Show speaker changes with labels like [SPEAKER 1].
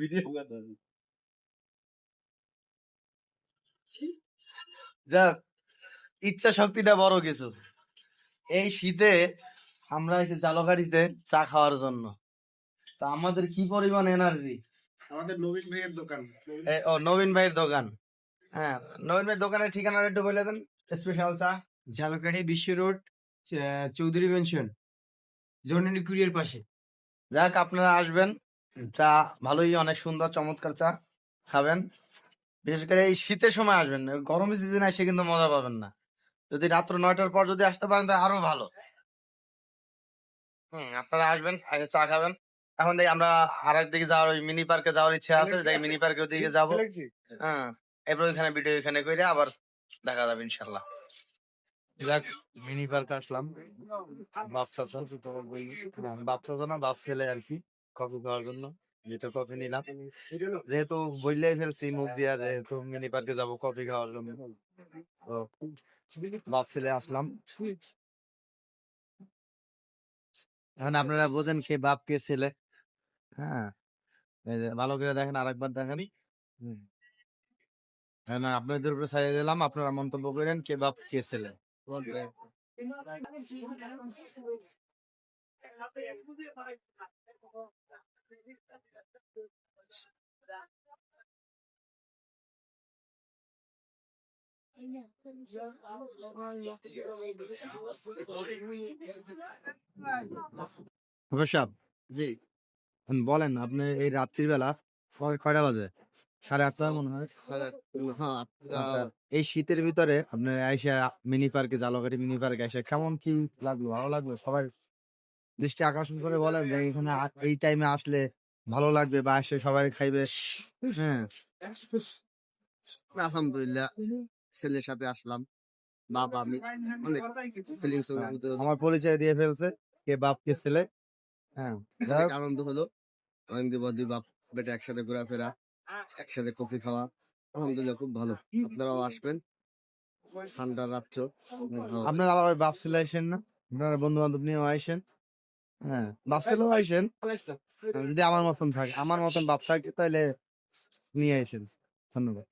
[SPEAKER 1] Video যাক ইচ্ছা শক্তিটা বড় কিছু এই শীতে আমরা এসে জালকাঠিতে চা খাওয়ার জন্য। তা আমাদের কি পরিমাণ এনার্জি
[SPEAKER 2] আমাদের নবীন ভাইয়ের দোকান।
[SPEAKER 1] ও নবীন ভাইয়ের দোকান। হ্যাঁ নবীন ভাইয়ের দোকানের ঠিকানাটা একটু বলে দেন। স্পেশাল চা।
[SPEAKER 3] ঝালকাঠি বিশ্ব রোড চৌধুরী মেনশন জর্নালি কুরিয়ার পাশে।
[SPEAKER 1] যাক আপনারা আসবেন। চা ভালোই অনেক সুন্দর চমৎকার চা খাবেন। বিশেষ করে এই শীতের সময় আসবেন গরমের সিজনে এসে কিন্তু মজা পাবেন না। যদি রাত্র নয়টার পর যদি আসতে পারেন তাহলে আরও ভালো। হুম আপনারা আসবেন আগে চা খাবেন। এখন দেখি আমরা আর দিকে যাওয়ার ওই মিনি পার্কে যাওয়ার ইচ্ছা আছে দেখি মিনি পার্কের দিকে যাব। হ্যাঁ এরপর ওইখানে ভিডিও ওইখানে করে আবার দেখা যাবে ইনশাল্লাহ। যাক মিনি পার্কে আসলাম। বাপ চাচা হ্যাঁ, বাপ চাচা না বাপ ছেলে আর কি। কফি খাওয়ার জন্য। যেহেতু কফি নিলাম। যেহেতু বললেই ফেলছি মুখ দিয়া যেহেতু মিনি পার্কে যাব কফি খাওয়ার জন্য। তো আসলাম। এখন আপনারা বোঝেন কে বাপ কে ছেলে। হ্যাঁ ভালো করে দেখেন আরেকবার দেখেন। হ্যাঁ না আপনাদের উপরে ছাড়িয়ে দিলাম আপনারা মন্তব্য করেন কে বাপ কে ছেলে। প্রসাব
[SPEAKER 2] জি।
[SPEAKER 1] বলেন আপনি এই রাত্রির বেলা কয়টা বাজে সাড়ে আটটা মনে হয়।
[SPEAKER 2] হ্যাঁ
[SPEAKER 1] এই শীতের ভিতরে আপনার আইসা মিনি পার্কে জালকাঠি মিনি পার্কে এসে কেমন কি লাগল ভালো লাগল? সবাই দৃষ্টি আকর্ষণ করে বলেন যে এখানে এই টাইমে আসলে ভালো লাগবে বা এসে সবাই খাইবে। হ্যাঁ।
[SPEAKER 2] আলহামদুলিল্লাহ ছেলের সাথে আসলাম। বাবা আমি অনেক ফিলিংস
[SPEAKER 1] আমার পরিচয় দিয়ে ফেলছে কে বাপ কে ছেলে। হ্যাঁ
[SPEAKER 2] আনন্দ হলো। পর দুই বাপ বেটা একসাথে ঘোরাফেরা একসাথে কফি খাওয়া। আলহামদুলিল্লাহ খুব ভালো। আপনারাও আসবেন। ঠান্ডা রাত্র
[SPEAKER 1] আপনারা আবার বাপ ছেলে আসেন না? আপনারা বন্ধু বান্ধব নিয়েও আইসেন হ্যাঁ বাপ ছেলেও আইসেন যদি আমার মতন থাকে আমার মতন বাপ থাকে তাহলে নিয়ে আসেন। ধন্যবাদ।